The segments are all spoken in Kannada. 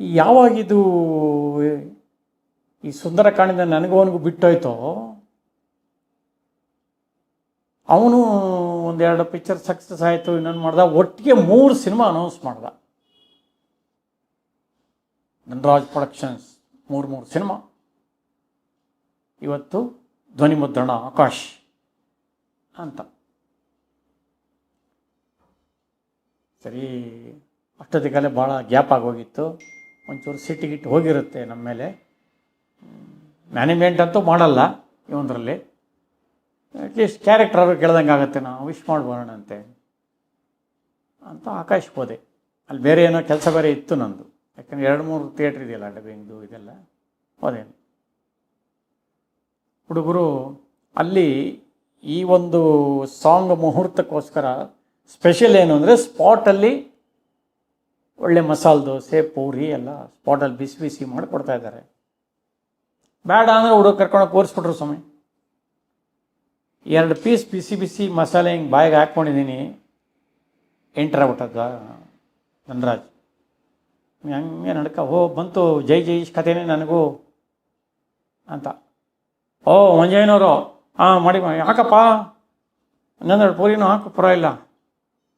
ಯಾವಾಗಿದು ಈ ಸುಂದರ ಕಾಣಿದ ನನಗೂ ಅವನಿಗೂ ಬಿಟ್ಟೋಯ್ತೋ? ಅವನು ಒಂದೆರಡು ಪಿಕ್ಚರ್ ಸಕ್ಸಸ್ ಆಯಿತು, ಇನ್ನೊಂದು ಮಾಡ್ದ, ಒಟ್ಟಿಗೆ ಮೂರು ಸಿನಿಮಾ ಅನೌನ್ಸ್ ಮಾಡ್ದ. ಧನರಾಜ್ ಪ್ರೊಡಕ್ಷನ್ಸ್ ಮೂರು ಮೂರು ಸಿನಿಮಾ ಇವತ್ತು ಧ್ವನಿ ಮುದ್ರಣ ಆಕಾಶ್ ಅಂತ. ಸರಿ ಅಷ್ಟೊತ್ತಿಗೆಲ್ಲ ಭಾಳ ಗ್ಯಾಪ್ ಆಗೋಗಿತ್ತು. ಒಂಚೂರು ಸಿಟಿ ಗಿಟ್ಟು ಹೋಗಿರುತ್ತೆ ನಮ್ಮ ಮೇಲೆ. ಮ್ಯಾನೇಜ್ಮೆಂಟ್ ಅಂತೂ ಮಾಡಲ್ಲ ಇವೊಂದರಲ್ಲಿ ಅಟ್ಲೀಸ್ಟ್ ಕ್ಯಾರೆಕ್ಟರ್ ಅವರು ಕೇಳ್ದಂಗೆ ಆಗುತ್ತೆ. ನಾವು ವಿಶ್ ಮಾಡ್ಬೋಣ ಅಂತೆ. ಅಂತ ಆಕಾಶ್ ಹೋದೆ ಅಲ್ಲಿ ಬೇರೆ ಏನೋ ಕೆಲಸ ಬೇರೆ ಇತ್ತು ನಂದು. ಯಾಕಂದ್ರೆ ಎರಡು ಮೂರು ಥಿಯೇಟ್ರ್ ಇದೆಯಲ್ಲ ಡಬ್ಬಿಂಗ್ದು ಇದೆಲ್ಲ. ಹೋದೆ. ಹುಡುಗರು ಅಲ್ಲಿ ಈ ಒಂದು ಸಾಂಗ್ ಮುಹೂರ್ತಕ್ಕೋಸ್ಕರ ಸ್ಪೆಷಲ್ ಏನು ಅಂದರೆ ಸ್ಪಾಟಲ್ಲಿ ಒಳ್ಳೆ ಮಸಾಲೆ ದೋಸೆ, ಪೂರಿ ಎಲ್ಲ ಸ್ಪಾಟಲ್ಲಿ ಬಿಸಿ ಬಿಸಿ ಮಾಡಿ ಕೊಡ್ತಾ ಇದ್ದಾರೆ. ಬೇಡ ಅಂದರೆ ಹುಡುಗ ಕರ್ಕೊಂಡು ಕೋರಿಸ್ಬಿಟ್ರು ಸ್ವಾಮಿ. ಎರಡು ಪೀಸ್ ಬಿಸಿ ಬಿಸಿ ಮಸಾಲೆ ಹಿಂಗೆ ಬಾಯಿಗೆ ಹಾಕ್ಕೊಂಡಿದ್ದೀನಿ. ಎಂಟ್ರಾಗ್ಬಿಟ್ಟದ ಧನರಾಜ್. ಹಂಗೆ ನಡ್ಕ, ಓ ಬಂತು, ಜೈ ಜೈ ಕಥೆನೇ ನನಗೂ ಅಂತ. ಓ ಮಂಜಯ್ಯನವರು ಹಾಂ ಮಾಡಿ ಮಾಡಿ. ಹಾಕಪ್ಪ. ಇನ್ನೊಂದೆರಡು ಪೂರಿನೂ ಹಾಕು, ಪರವಾಗಿಲ್ಲ.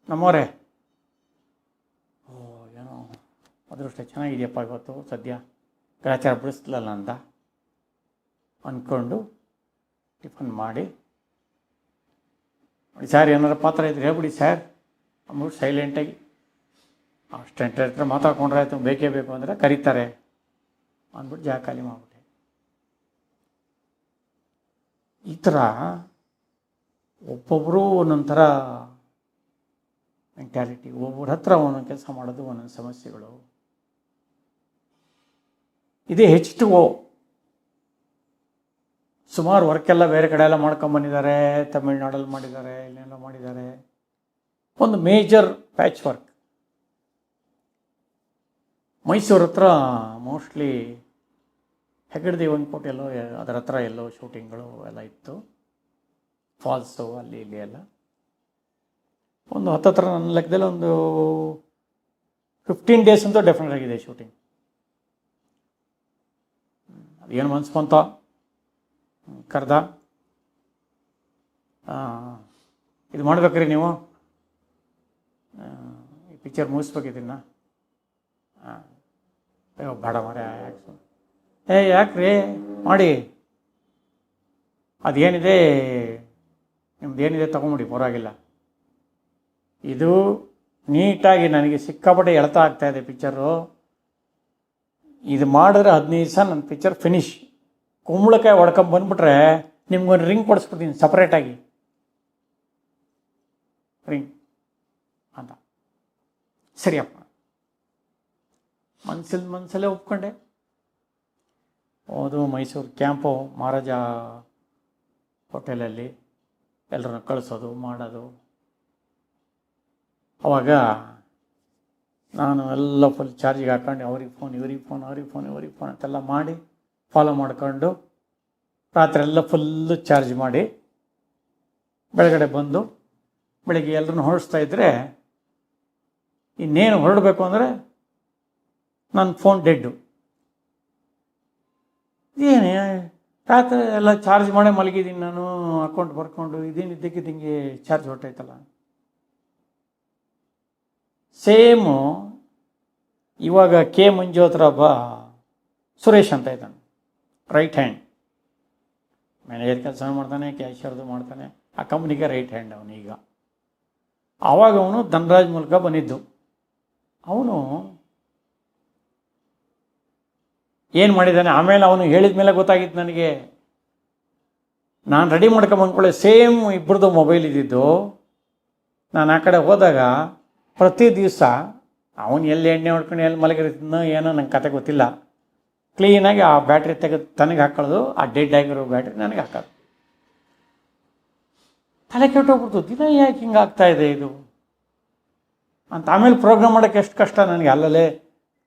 ನಮ್ಮವರೇ ಓ ಏನೋ ಅದೃಷ್ಟ ಚೆನ್ನಾಗಿದೆಯಪ್ಪ ಇವತ್ತು ಸದ್ಯ? ಗ್ರಾಚಾರ ಬಿಡಿಸ್ಲಲ್ಲ ಅಂತ ಅಂದ್ಕೊಂಡು ಟಿಫನ್ ಮಾಡಿ. ಸರ್ ಏನಾರ ಪಾತ್ರ ಇದ್ರೆ ಹೇಳ್ಬಿಡಿ, ಸರ್. ಅಂದ್ಬಿಟ್ಟು ಸೈಲೆಂಟಾಗಿ ಅಷ್ಟೆಂಟ್ ಹತ್ರ ಮಾತಾಡ್ಕೊಂಡ್ರೆ ಆಯಿತು, ಬೇಕೇ ಬೇಕು ಅಂದರೆ ಕರೀತಾರೆ ಅಂದ್ಬಿಟ್ಟು ಜಾಗ ಖಾಲಿ ಮಾಡಿಬಿಟ್ಟೆ. ಈ ಥರ ಒಬ್ಬೊಬ್ಬರು ಒಂದೊಂದು ಥರ ಮೆಂಟ್ಯಾಲಿಟಿ ಒಬ್ಬರ ಹತ್ರ ಒಂದೊಂದು ಕೆಲಸ ಮಾಡೋದು ಒಂದೊಂದು ಸಮಸ್ಯೆಗಳು. ಇದೇ ಹೆಚ್ ಟು ಓ ಸುಮಾರು ವರ್ಕೆಲ್ಲ ಬೇರೆ ಕಡೆ ಎಲ್ಲ ಮಾಡ್ಕೊಂಬಂದಿದ್ದಾರೆ ತಮಿಳ್ನಾಡಲ್ಲಿ ಮಾಡಿದ್ದಾರೆ, ಇಲ್ಲೆಲ್ಲ ಮಾಡಿದ್ದಾರೆ. ಒಂದು ಮೇಜರ್ ಪ್ಯಾಚ್ ವರ್ಕ್. ಮೈಸೂರು ಹತ್ರ ಮೋಸ್ಟ್ಲಿ ಹೆಗಡೆ ಕೋಟೆ ಎಲ್ಲೋ, ಅದರ ಹತ್ರ ಎಲ್ಲೋ ಶೂಟಿಂಗ್ಗಳು ಎಲ್ಲ ಇತ್ತು. ಫಾಲ್ಸು, ಅಲ್ಲಿ ಇಲ್ಲಿ ಎಲ್ಲ. ಒಂದು ಹತ್ತತ್ರ ನನ್ನ ಲೆಕ್ಕದಲ್ಲಿ ಒಂದು ಫಿಫ್ಟೀನ್ ಡೇಸ್ ಅಂತೂ ಡೆಫಿನೆಟ್ ಆಗಿದೆ ಶೂಟಿಂಗ್. ಅದೇನು ಮನ್ಸು ಬಂತ? ಕರ್ದ? ಇದು ಮಾಡ್ಬೇಕ್ರಿ ನೀವು. ಈ ಪಿಕ್ಚರ್ ಮುಗಿಸ್ಬೇಕಿದ್ದನ್ನ ಹಾಂ ಅಯ್ಯೋ ಬೇಡ ಮರೆ? ಏ, ಯಾಕ್ರಿ? ಮಾಡಿ. ಅದೇನಿದೆ? ನಿಮ್ದು ಏನಿದೆ ತೊಗೊಂಬಿಡಿ, ಪರವಾಗಿಲ್ಲ. ಇದು ನೀಟಾಗಿ ನನಗೆ ಸಿಕ್ಕಾಪಟ್ಟೆ ಎಳ್ತಾ ಆಗ್ತಾ ಇದೆ ಪಿಕ್ಚರು ಇದು ಮಾಡಿದ್ರೆ ಹದಿನೈದು ದಿವಸ ನನ್ನ ಪಿಕ್ಚರ್ ಫಿನಿಶ್ ಕುಂಬಳಕಾಯಿ ಹೊಡ್ಕೊಂಡ್ ಬಂದ್ಬಿಟ್ರೆ ನಿಮ್ಗೊಂದು ರಿಂಗ್ ಕೊಡಿಸ್ಬಿಡ್ತೀನಿ ಸಪ್ರೇಟಾಗಿ ರಿಂಗ್ ಅಂತ. ಸರಿಯಪ್ಪ. ಮನ್ಸಲ್ಲಿ ಮನಸ್ಸಲ್ಲೇ ಒಪ್ಕೊಂಡೆ. ಹೋದು ಮೈಸೂರು ಕ್ಯಾಂಪು ಮಹಾರಾಜ ಹೋಟೆಲಲ್ಲಿ. ಎಲ್ಲರನ್ನ ಕಳಿಸೋದು, ಮಾಡೋದು. ಅವಾಗ ನಾನು ಎಲ್ಲ ಫುಲ್ ಚಾರ್ಜಿಗೆ ಹಾಕೊಂಡು ಅವ್ರಿಗೆ ಫೋನ್ ಇವ್ರಿಗೆ ಫೋನ್ ಅವ್ರಿಗೆ ಫೋನ್ ಇವ್ರಿಗೆ ಫೋನ್ ಅಂತೆಲ್ಲ ಮಾಡಿ ಫಾಲೋ ಮಾಡಿಕೊಂಡು ರಾತ್ರಿ ಎಲ್ಲ ಫುಲ್ಲು ಚಾರ್ಜ್ ಮಾಡಿ ಬೆಳಗಡೆ ಬಂದು ಬೆಳಗ್ಗೆ ಎಲ್ಲರನ್ನು ಹೊರಡಿಸ್ತಾ ಇದ್ದರೆ ಇನ್ನೇನು ಹೊರಡಬೇಕು ಅಂದರೆ ನನ್ನ ಫೋನ್ ಡೆಡ್ಡು ಏನೇ, ರಾತ್ರಿ ಎಲ್ಲ ಚಾರ್ಜ್ ಮಾಡೇ ಮಲಗಿದ್ದೀನಿ ನಾನು ಅಕೌಂಟ್ ಬರ್ಕೊಂಡು ಇದೇನು ಇದ್ದಕ್ಕಿದ್ದಂಗೆ ಚಾರ್ಜ್ ಹೊರಟೈತಲ್ಲ ಸೇಮು, ಇವಾಗ ಕೆ ಮಂಜೋತ್ರ ಸುರೇಶ್ ಅಂತ ಇದ್ದಾನೆ. ರೈಟ್ ಹ್ಯಾಂಡ್ ಮ್ಯಾನೇಜರ್ ಕೆಲಸ ಮಾಡ್ತಾನೆ ಕ್ಯಾಶಿಯರ್ದು ಮಾಡ್ತಾನೆ, ಆ ಕಂಪ್ನಿಗೆ ರೈಟ್ ಹ್ಯಾಂಡ್ ಅವನು ಈಗ. ಆವಾಗ ಅವನು ಧನರಾಜ್ ಮೂಲಕ ಬಂದಿದ್ದು. ಅವನು ಏನು ಮಾಡಿದ್ದಾನೆ? ಆಮೇಲೆ ಅವನು ಹೇಳಿದ ಮೇಲೆ ಗೊತ್ತಾಗಿತ್ತು ನನಗೆ. ನಾನು ರೆಡಿ ಮಾಡ್ಕೊಂಬಂದ್ಕೊಳ್ಳೆ ಸೇಮ್ ಇಬ್ಬರದು ಮೊಬೈಲ್ ಇದ್ದಿದ್ದು. ನಾನು ಆ ಕಡೆ ಹೋದಾಗ ಪ್ರತಿ ದಿವಸ ಅವನು ಎಲ್ಲಿ ಎಣ್ಣೆ ಹೊಡ್ಕೊಂಡು ಎಲ್ಲಿ ಮಲಗಿರ್ತಿದ್ನೋ ಏನೋ ನಂಗೆ ಕತೆ ಗೊತ್ತಿಲ್ಲ. ಕ್ಲೀನಾಗಿ ಆ ಬ್ಯಾಟ್ರಿ ತೆಗೆದು ತನಗೆ ಹಾಕೊಳ್ಳೋದು, ಆ ಡೆಡ್ ಆಗಿರೋ ಬ್ಯಾಟ್ರಿ ನನಗೆ ಹಾಕೋದು. ತಲೆ ಕೆಟ್ಟೋಗ್ಬಿಡ್ತು ದಿನ ಯಾಕೆ ಹಿಂಗೆ ಆಗ್ತಾ ಇದೆ ಇದು? ಅಂತ ಆಮೇಲೆ ಪ್ರೋಗ್ರಾಮ್ ಮಾಡೋಕ್ಕೆ ಎಷ್ಟು ಕಷ್ಟ ನನಗೆ. ಅಲ್ಲಲ್ಲೇ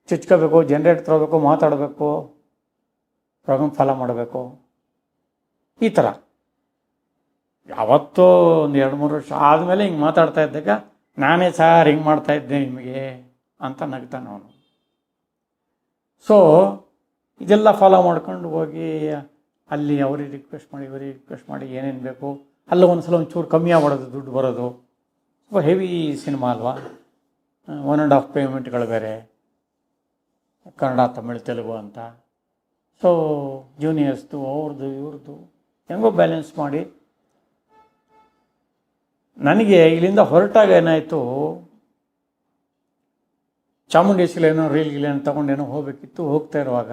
ಚುಚ್ಕೋಬೇಕು ಜನ್ರೇಟ್ ತಗೋಬೇಕು, ಮಾತಾಡಬೇಕು ಪ್ರೋಗ್ರಾಮ್ ಫಾಲೋ ಮಾಡಬೇಕು. ಈ ಥರ ಯಾವತ್ತೋ ಒಂದು ಎರಡು ಮೂರು ವರ್ಷ ಆದಮೇಲೆ ಹಿಂಗೆ ಮಾತಾಡ್ತಾ ಇದ್ದಾಗ ನಾನೇ ಸಾರ್ ಹಿಂಗೆ ಮಾಡ್ತಾ ಇದ್ದೆ ನಿಮಗೆ ಅಂತ ನಗ್ತಾನೆ ಅವನು. ಸೊ ಇದೆಲ್ಲ ಫಾಲೋ ಮಾಡ್ಕೊಂಡು ಹೋಗಿ ಅಲ್ಲಿ ಅವ್ರಿಗೆ ರಿಕ್ವೆಸ್ಟ್ ಮಾಡಿ, ಇವರಿಗೆ ರಿಕ್ವೆಸ್ಟ್ ಮಾಡಿ ಏನೇನು ಬೇಕು. ಅಲ್ಲ ಒಂದು ಸಲ ಒಂಚೂರು ಕಮ್ಮಿ ಆಗ್ಬಿಡೋದು ದುಡ್ಡು ಬರೋದು. ಸ್ವಲ್ಪ ಹೆವಿ ಸಿನಿಮಾ ಅಲ್ವಾ? ಒನ್ ಆ್ಯಂಡ್ ಹಾಫ್ ಪೇಮೆಂಟ್ಗಳು ಬೇರೆ. ಕನ್ನಡ, ತಮಿಳು, ತೆಲುಗು ಅಂತ. ಸೊ ಜೂನಿಯರ್ಸ್ದು ಅವ್ರದ್ದು, ಇವ್ರದ್ದು ಹೆಂಗೋ ಬ್ಯಾಲೆನ್ಸ್ ಮಾಡಿ ನನಗೆ ಇಲ್ಲಿಂದ ಹೊರಟಾಗ ಏನಾಯಿತು? ಚಾಮುಂಡೇಶ್ವರಿಲೇನೋ ರೈಲ್ ಗಿಲೇನೋ ತೊಗೊಂಡೇನೋ ಹೋಗಬೇಕಿತ್ತು. ಹೋಗ್ತಾ ಇರುವಾಗ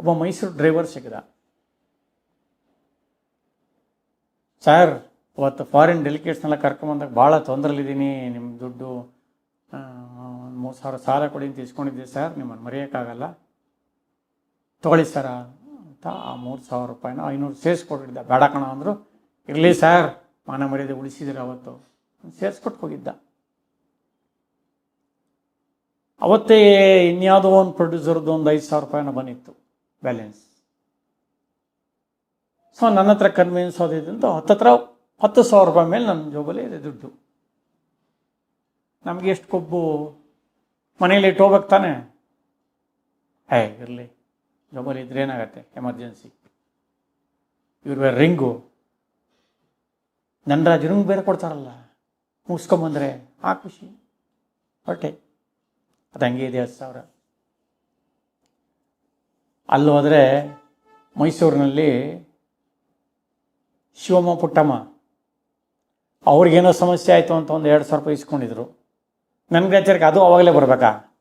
ಒಬ್ಬ ಮೈಸೂರು ಡ್ರೈವರ್ ಸಿಗದ ಸರ್, ಇವತ್ತು ಫಾರಿನ್ ಡೆಲಿಕೇಟ್ಸ್ನೆಲ್ಲ ಕರ್ಕೊಂಬಂದಾಗ ಭಾಳ ತೊಂದರೆಲಿದ್ದೀನಿ ನಿಮ್ಮ ದುಡ್ಡು ಮೂರು ಸಾವಿರ ಸಾಲ ಕೊಡಿ ಅಂತ ಇಸ್ಕೊಂಡಿದ್ದೆ ಸರ್. ನಿಮ್ಮನ್ನು ಮರೆಯೋಕ್ಕಾಗಲ್ಲ. ತೊಗೊಳ್ಳಿ ಸರ. ಅಂತ ಆ ಮೂರು ಸಾವಿರ ರೂಪಾಯಿನ ಐನೂರು ಸೇರಿಸ್ಕೊಟ್ಟಿದ್ದ. ಬೇಡ ಕಣ ಅಂದರು. ಇರಲಿ ಸರ್. ಮಾನ ಮರ್ಯಾದೆ ಉಳಿಸಿದ್ರೆ ಅವತ್ತು ಸೇರಿಸ್ಕೊಟ್ಟು ಹೋಗಿದ್ದ. ಅವತ್ತೇ ಇನ್ಯಾವುದೋ ಒಂದು ಪ್ರೊಡ್ಯೂಸರ್ದು ಒಂದು ಐದು ಸಾವಿರ ರೂಪಾಯಿನ ಬಂದಿತ್ತು ಬ್ಯಾಲೆನ್ಸ್ ಸೊ ನನ್ನ ಹತ್ರ ಕನ್ವಿನ್ಸ್ ಆದಿದ್ದಂತ ಹತ್ತತ್ರ ಹತ್ತು ಸಾವಿರ ರೂಪಾಯಿ ಮೇಲೆ ನನ್ನ ಜೋಬಲ್ಲಿ ಇದೆ ದುಡ್ಡು. ನಮಗೆ ಎಷ್ಟು ಕೊಬ್ಬು? ಮನೇಲಿ ಇಟ್ಟು ತಾನೆ? ಹೇ ಇರಲಿ. ಜೋಬಲ್ಲಿ ಇದ್ರೆ ಏನಾಗತ್ತೆ? ಎಮರ್ಜೆನ್ಸಿ ಇವ್ರ ರಿಂಗು ನನ್ರಾಜ್ ರಿಂಗ್ ಬೇರೆ ಕೊಡ್ತಾರಲ್ಲ. ಮುಗಿಸ್ಕೊಂಬಂದ್ರೆ ಆ ಖುಷಿ. ಹೊಟ್ಟೆ. ಅದು ಹಂಗೆ ಇದೆ ಹತ್ತು ಸಾವಿರ. ಅಲ್ಲಿ ಹೋದರೆ ಮೈಸೂರಿನಲ್ಲಿ ಶಿವಮ್ಮ ಪುಟ್ಟಮ್ಮ ಅವ್ರಿಗೇನೋ ಸಮಸ್ಯೆ ಆಯಿತು ಅಂತ ಒಂದು ಎರಡು ಸಾವಿರ ರೂಪಾಯಿ ಇಸ್ಕೊಂಡಿದ್ರು. ನನಗೆ ಎಚ್ಚರಿಕೆ ಅದು ಅವಾಗಲೇ ಬರಬೇಕಾ?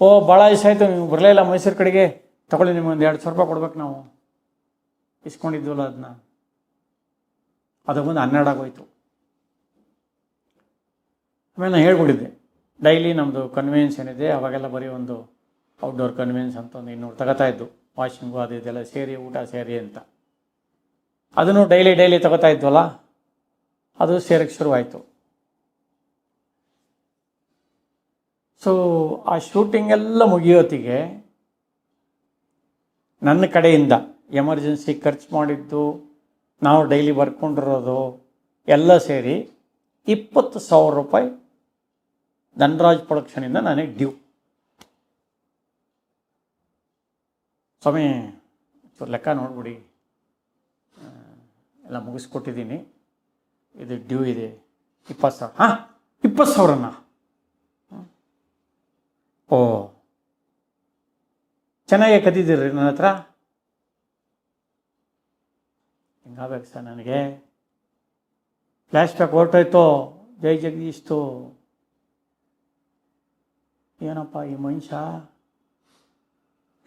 ಓ, ಭಾಳ ಇಷ್ಟ ಆಯಿತು, ನೀವು ಬರಲೇ ಇಲ್ಲ ಮೈಸೂರು ಕಡೆಗೆ. ತಗೊಳ್ಳಿ ನಿಮ್ಗೆ ಒಂದು ಎರಡು ಸಾವಿರ ರೂಪಾಯಿ ಕೊಡ್ಬೇಕು ನಾವು. ಇಸ್ಕೊಂಡಿದ್ವಲ್ಲ ಅದನ್ನ ಅದು ಬಂದು ಹನ್ನೆರಡು ಆಗೋಯ್ತು. ಆಮೇಲೆ ನಾನು ಹೇಳ್ಬಿಟ್ಟಿದ್ದೆ ಡೈಲಿ ನಮ್ಮದು ಕನ್ವೆನ್ಸ್ ಏನಿದೆ, ಅವಾಗೆಲ್ಲ ಬರೀ ಒಂದು ಔಟ್ಡೋರ್ ಕನ್ವೆನ್ಸ್ ಅಂತ ಒಂದು ಇನ್ನೂರು ತಗೋತಾ ಇದ್ದು ವಾಷಿಂಗು ಅದು ಇದೆಲ್ಲ ಸೇರಿ, ಊಟ ಸೇರಿ ಅಂತ. ಅದನ್ನು ಡೈಲಿ ಡೈಲಿ ತಗೋತಾ ಇದ್ವಲ್ಲ, ಅದು ಸೇರಕ್ಕೆ ಶುರುವಾಯಿತು. ಸೊ ಆ ಶೂಟಿಂಗ್ ಎಲ್ಲ ಮುಗಿಯೋತ್ತಿಗೆ ನನ್ನ ಕಡೆಯಿಂದ ಎಮರ್ಜೆನ್ಸಿ ಖರ್ಚು ಮಾಡಿದ್ದು ನಾವು ಡೈಲಿ ಬರ್ಕೊಂಡಿರೋದು ಎಲ್ಲ ಸೇರಿ ಇಪ್ಪತ್ತು ಸಾವಿರ ರೂಪಾಯಿ ಧನರಾಜ್ ಪ್ರೊಡಕ್ಷನಿಂದ ನನಗೆ ಡ್ಯೂ ಸ್ವಾಮಿ ಚೂರು ಲೆಕ್ಕ ನೋಡ್ಬಿಡಿ. ಎಲ್ಲ ಮುಗಿಸ್ಕೊಟ್ಟಿದ್ದೀನಿ. ಇದು ಡ್ಯೂ ಇದೆ. ಇಪ್ಪತ್ತು ಸಾವಿರ. ಹಾಂ, ಇಪ್ಪತ್ತು ಸಾವಿರನ. ಓ, ಚೆನ್ನಾಗೇ ಕದ್ದಿದ್ದೀರಿ ನನ್ನ ಹತ್ರ. ಹಿಂಗಾಗಬೇಕು ಸರ್ ನನಗೆ ಫ್ಲ್ಯಾಶ್ ಬ್ಯಾಕ್ ಹೊರಟೋಯ್ತು ಜೈ ಜಗದೀಶ್ತು. ಏನಪ್ಪ ಈ ಮನುಷ್ಯ?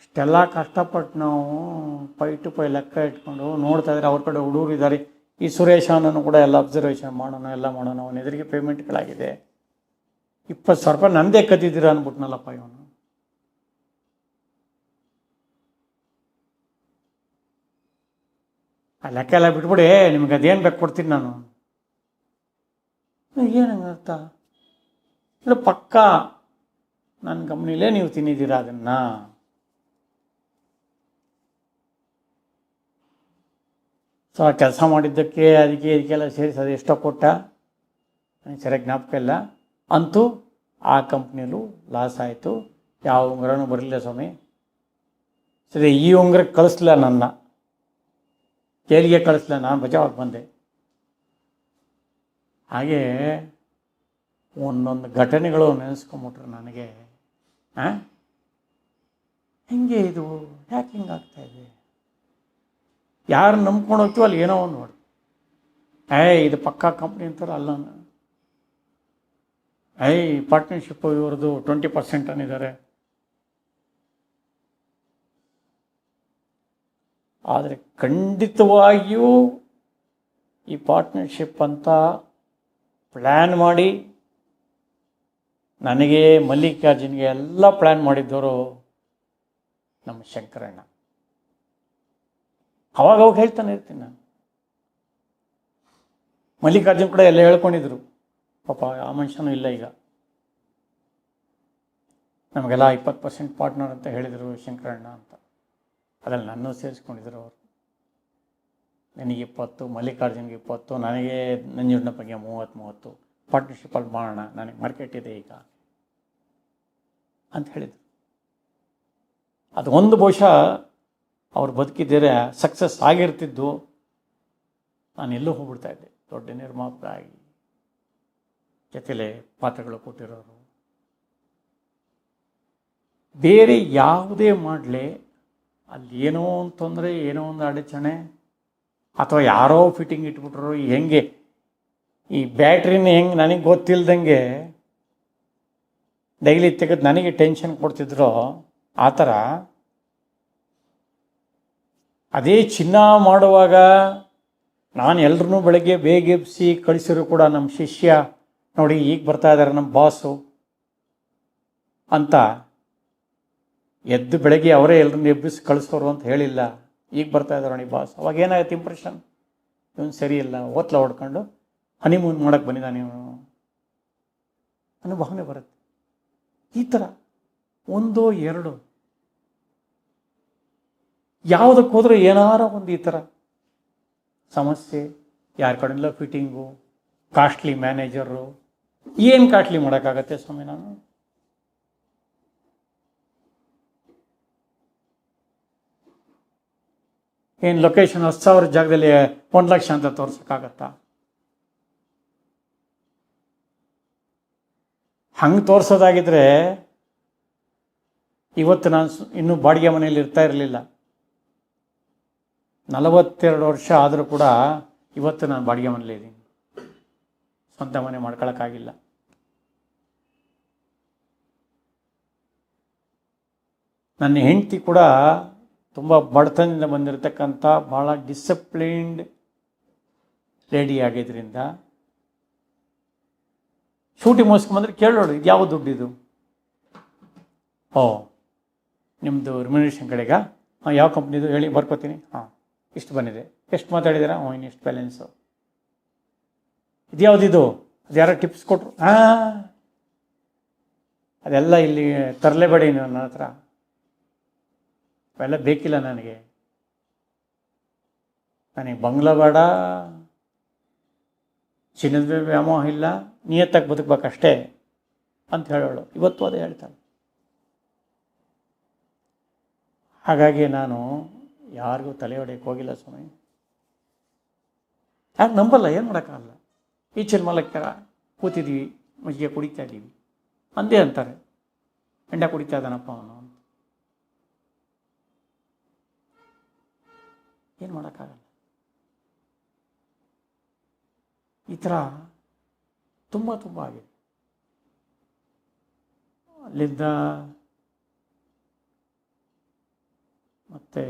ಇಷ್ಟೆಲ್ಲ ಕಷ್ಟಪಟ್ಟು ನಾವು ಪೈ ಟು ಪೈ ಲೆಕ್ಕ ಇಟ್ಕೊಂಡು ನೋಡ್ತಾ ಇದ್ರೆ ಅವ್ರ ಕಡೆ ಹುಡುಗರು ಇದ್ದಾರೆ ಈ ಸುರೇಶ್ ಅನ್ನೋನು ಕೂಡ ಎಲ್ಲ ಅಬ್ಸರ್ವೇಷನ್ ಮಾಡೋಣ, ಎಲ್ಲ ಮಾಡೋಣ, ಅವನ ಎದುರಿಗೆ ಪೇಮೆಂಟ್ಗಳಾಗಿದೆ ಇಪ್ಪತ್ತು ಸಾವಿರ ರೂಪಾಯಿ ನಂದೇ ಕದ್ದಿದ್ದೀರ ಅಂದ್ಬಿಟ್ನಲ್ಲಪ್ಪ ಇವನು. ಆ ಲೆಕ್ಕ ಎಲ್ಲ ಬಿಟ್ಬಿಡಿ, ನಿಮ್ಗೆ ಅದೇನು ಬೇಕು ಕೊಡ್ತೀನಿ ನಾನು. ಏನಂಗೆ ಅರ್ಥ? ಇಲ್ಲ, ಪಕ್ಕ ನನ್ನ ಕಂಪ್ನಿಲೇ ನೀವು ತಿನ್ನಿದ್ದೀರಾ ಅದನ್ನು? ಸೊ, ಆ ಕೆಲಸ ಮಾಡಿದ್ದಕ್ಕೆ, ಅದಕ್ಕೆ ಇದಕ್ಕೆಲ್ಲ ಸೇರಿಸಿ ಅದು ಎಷ್ಟೋ ಕೊಟ್ಟ. ನನಗೆ ಸರಿಯಾಗಿ ಜ್ಞಾಪಕ ಇಲ್ಲ. ಅಂತೂ ಆ ಕಂಪ್ನಿಯಲ್ಲೂ ಲಾಸ್ ಆಯಿತು. ಯಾವ ಉಂಗುರನೂ ಬರಲಿಲ್ಲ ಸ್ವಾಮಿ. ಸರಿ, ಈ ಉಂಗುರಕ್ಕೆ ಕಳಿಸ್ಲಿಲ್ಲ ನನ್ನ. ಜೈಲಿಗೆ ಕಳಿಸ್ಲ ನಾನು ಬಚಾವಾಗಿ ಬಂದೆ. ಹಾಗೆ ಒಂದೊಂದು ಘಟನೆಗಳು ನೆನೆಸ್ಕೊಂಬಿಟ್ರೆ ನನಗೆ. ಹಾಂ ಹೆಂಗೆ ಇದು? ಯಾಕೆ ಹಿಂಗಾಗ್ತಾ ಇದೆ? ಯಾರು ನಂಬ್ಕೊಂಡು ಹೋಗ್ತೀವೋ ಅಲ್ಲಿ ಏನೋ ಒಂದು ನೋಡಿ. ಏಯ್ ಇದು ಪಕ್ಕಾ ಕಂಪ್ನಿ ಅಂತಾರೆ ಅಲ್ಲ ಏಯ್ ಪಾರ್ಟ್ನರ್ಶಿಪ್ಪು ಇವ್ರದ್ದು ಟ್ವೆಂಟಿ ಪರ್ಸೆಂಟ್ ಅನ್ನಿದ್ದಾರೆ. ಆದರೆ ಖಂಡಿತವಾಗಿಯೂ ಈ ಪಾರ್ಟ್ನರ್ಶಿಪ್ ಅಂತ ಪ್ಲ್ಯಾನ್ ಮಾಡಿ ನನಗೆ ಮಲ್ಲಿಕಾರ್ಜುನ್ಗೆ ಎಲ್ಲ ಪ್ಲ್ಯಾನ್ ಮಾಡಿದ್ದವರು ನಮ್ಮ ಶಂಕರಣ್ಣ. ಅವಾಗ ಅವಾಗ ಹೇಳ್ತಾನೆ ಇರ್ತೀನಿ ನಾನು. ಮಲ್ಲಿಕಾರ್ಜುನ್ ಕೂಡ ಎಲ್ಲ ಹೇಳ್ಕೊಂಡಿದ್ರು. ಪಾಪ ಆ ಮನುಷ್ಯನೂ ಇಲ್ಲ ಈಗ. ನಮಗೆಲ್ಲ ಇಪ್ಪತ್ತು ಪರ್ಸೆಂಟ್ ಪಾರ್ಟ್ನರ್ ಅಂತ ಹೇಳಿದರು ಶಂಕರಣ್ಣ ಅಂತ. ಅದ್ರಲ್ಲಿ ನನ್ನೂ ಸೇರಿಸ್ಕೊಂಡಿದ್ರು ಅವರು. ನನಗೆ ಇಪ್ಪತ್ತು, ಮಲ್ಲಿಕಾರ್ಜುನ್ಗೆ ಇಪ್ಪತ್ತು, ನನಗೆ ನಂಜುಂಡ ಬಗ್ಗೆ ಮೂವತ್ತು ಮೂವತ್ತು ಪಾರ್ಟ್ನರ್ಶಿಪ್ಪಲ್ಲಿ ಮಾಡೋಣ, ನನಗೆ ಮಾರ್ಕೆಟ್ ಇದೆ ಈಗ ಅಂತ ಹೇಳಿದರು. ಅದು ಒಂದು ಬಹುಶಃ ಅವ್ರು ಬದುಕಿದ್ದರೆ ಸಕ್ಸಸ್ ಆಗಿರ್ತಿದ್ದು ನಾನು ಎಲ್ಲೂ ಹೋಗ್ಬಿಡ್ತಾ ಇದ್ದೆ. ದೊಡ್ಡ ನಿರ್ಮಾಪಕ ಆಗಿ ಜೊತೆಲೆ ಪಾತ್ರಗಳು ಕೊಟ್ಟಿರೋರು. ಬೇರೆ ಯಾವುದೇ ಮಾಡಲಿ ಅಲ್ಲಿ ಏನೋ ಒಂದು ತೊಂದರೆ, ಏನೋ ಒಂದು ಅಡಚಣೆ, ಅಥವಾ ಯಾರೋ ಫಿಟ್ಟಿಂಗ್ ಇಟ್ಬಿಟ್ರು ಹೆಂಗೆ, ಈ ಬ್ಯಾಟ್ರಿನ ಹೆಂಗೆ ನನಗೆ ಗೊತ್ತಿಲ್ದಂಗೆ ಡೈಲಿ ತೆಗೆದು ನನಗೆ ಟೆನ್ಷನ್ ಕೊಡ್ತಿದ್ರು, ಆ ಥರ ಅದೇ ಚಿನ್ನ ಮಾಡುವಾಗ ನಾನು ಎಲ್ರೂ ಬೆಳಗ್ಗೆ ಬೇಗ ಎಬ್ಬಿಸಿ ಕಳಿಸಿದ್ರು ಕೂಡ ನಮ್ಮ ಶಿಷ್ಯ, ನೋಡಿ, ಈಗ ಬರ್ತಾ ಇದ್ದಾರೆ ನಮ್ಮ ಬಾಸು ಅಂತ ಎದ್ದು ಬೆಳಗ್ಗೆ ಅವರೇ ಎಲ್ಲರನ್ನ ಎಬ್ಬಿಸಿ ಕಳಿಸ್ತವ್ರು ಅಂತ ಹೇಳಿಲ್ಲ. ಈಗ ಬರ್ತಾ ಇದ್ದಾರೆ ಅವನಿಗೆ ಬಾಸ್ ಅವಾಗ ಏನಾಗುತ್ತೆ ಇಂಪ್ರೆಷನ್ ಇವನು ಸರಿ ಇಲ್ಲ ಓತ್ಲ ಹೊಡ್ಕೊಂಡು ಹನಿಮೂನ್ ಮಾಡೋಕ್ಕೆ ಬಂದಿದ್ದಾನೆ ಇವನು. ಅನ್ನೋ ಬರುತ್ತೆ. ಈ ಥರ ಒಂದೋ ಎರಡು ಯಾವುದಕ್ಕೆ ಹೋದರೂ ಏನಾರ ಒಂದು ಈ ಥರ ಸಮಸ್ಯೆ, ಯಾರ ಕಡೆಯಿಂದ ಫಿಟ್ಟಿಂಗು ಕಾಸ್ಟ್ಲಿ ಮ್ಯಾನೇಜರು ಏನು ಕಾಸ್ಟ್ಲಿ ಮಾಡೋಕ್ಕಾಗತ್ತೆ ಸ್ವಾಮಿ ನಾನು? ಏನು ಲೊಕೇಶನ್ ಹತ್ತು ಸಾವಿರ ಜಾಗದಲ್ಲಿ ಒಂದು ಲಕ್ಷ ಅಂತ ತೋರ್ಸೋಕ್ಕಾಗತ್ತಾ? ಹಂಗೆ ತೋರಿಸೋದಾಗಿದ್ರೆ ಇವತ್ತು ನಾನು ಇನ್ನೂ ಬಾಡಿಗೆ ಮನೆಯಲ್ಲಿ ಇರ್ತಾ ಇರಲಿಲ್ಲ. ನಲವತ್ತೆರಡು ವರ್ಷ ಆದರೂ ಕೂಡ ಇವತ್ತು ನಾನು ಬಾಡಿಗೆ ಮನೇಲಿ ಇದ್ದೀನಿ. ಸ್ವಂತ ಮನೆ ಮಾಡ್ಕೊಳಕ್ಕಾಗಿಲ್ಲ. ನನ್ನ ಹೆಂಡತಿ ಕೂಡ ತುಂಬ ಬಡತನದಿಂದ ಬಂದಿರತಕ್ಕಂಥ ಭಾಳ ಡಿಸಿಪ್ಲಿನ್ಡ್ ಲೇಡಿ ಆಗಿದ್ದರಿಂದ ಶೂಟಿಂಗ್ ಮುಗಿಸ್ಕೊಂಬಂದ್ರೆ ಕೇಳೋಳು, ಇದು ಯಾವ ದುಡ್ಡಿದು ಓ ನಿಮ್ಮದು ರಿಮ್ಯುನೇಷನ್ ಕಡೆಗ? ಹಾಂ, ಯಾವ ಕಂಪ್ನಿದು ಹೇಳಿ, ಬರ್ಕೋತೀನಿ. ಹಾಂ, ಇಷ್ಟು ಬಂದಿದೆ. ಎಷ್ಟು ಮಾತಾಡಿದ್ದೀರಾ? ಹ್ಞೂ ಇನ್ನಿಷ್ಟು ಬ್ಯಾಲೆನ್ಸು ಇದು ಯಾವುದಿದು ಅದು ಯಾರೋ ಟಿಪ್ಸ್ ಕೊಟ್ಟರು ಹಾಂ, ಅದೆಲ್ಲ ಇಲ್ಲಿ ತರಲೇಬೇಡಿ ನೀವು ನನ್ನ ಹತ್ರ. ಅವೆಲ್ಲ ಬೇಕಿಲ್ಲ ನನಗೆ. ನನಗೆ ಬಂಗ್ಲಾ ಬೇಡ, ಚಿನ್ನದ ವ್ಯಾಮೋಹ ಇಲ್ಲ, ನಿಯತ್ತಾಗಿ ಬದುಕಬೇಕಷ್ಟೇ ಅಂತ ಹೇಳೋಳು. ಇವತ್ತು ಅದೇ ಹೇಳ್ತಾಳೆ. ಹಾಗಾಗಿ ನಾನು ಯಾರಿಗೂ ತಲೆ ಹೊಡೆಯಕ್ಕೆ ಹೋಗಿಲ್ಲ ಸ್ವಾಮಿ. ಯಾಕೆ ನಂಬಲ್ಲ, ಏನು ಮಾಡೋಕ್ಕಾಗಲ್ಲ. ಈಚಿನ ಮಲಕ್ಕೆ ಕೂತಿದ್ವಿ ಮಜ್ಜಿಗೆ ಕುಡಿತಾ ಇದ್ದೀವಿ. ಅಂದೇ ಅಂತಾರೆ. ಎಂಡ ಕುಡಿತಾ ಇದ್ದಾನಪ್ಪ ಅವನು. ಏನು ಮಾಡೋಕ್ಕಾಗಲ್ಲ. ಈ ಥರ ತುಂಬ ತುಂಬ ಆಗಿದೆ. ಅಲ್ಲಿಂದ ಮತ್ತೆ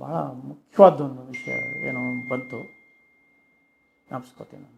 ಭಾಳ ಮುಖ್ಯವಾದ ಒಂದು ವಿಷಯ ಏನೋ ಬಂತು. ಜ್ಞಾಪಿಸ್ಕೋತೀನಿ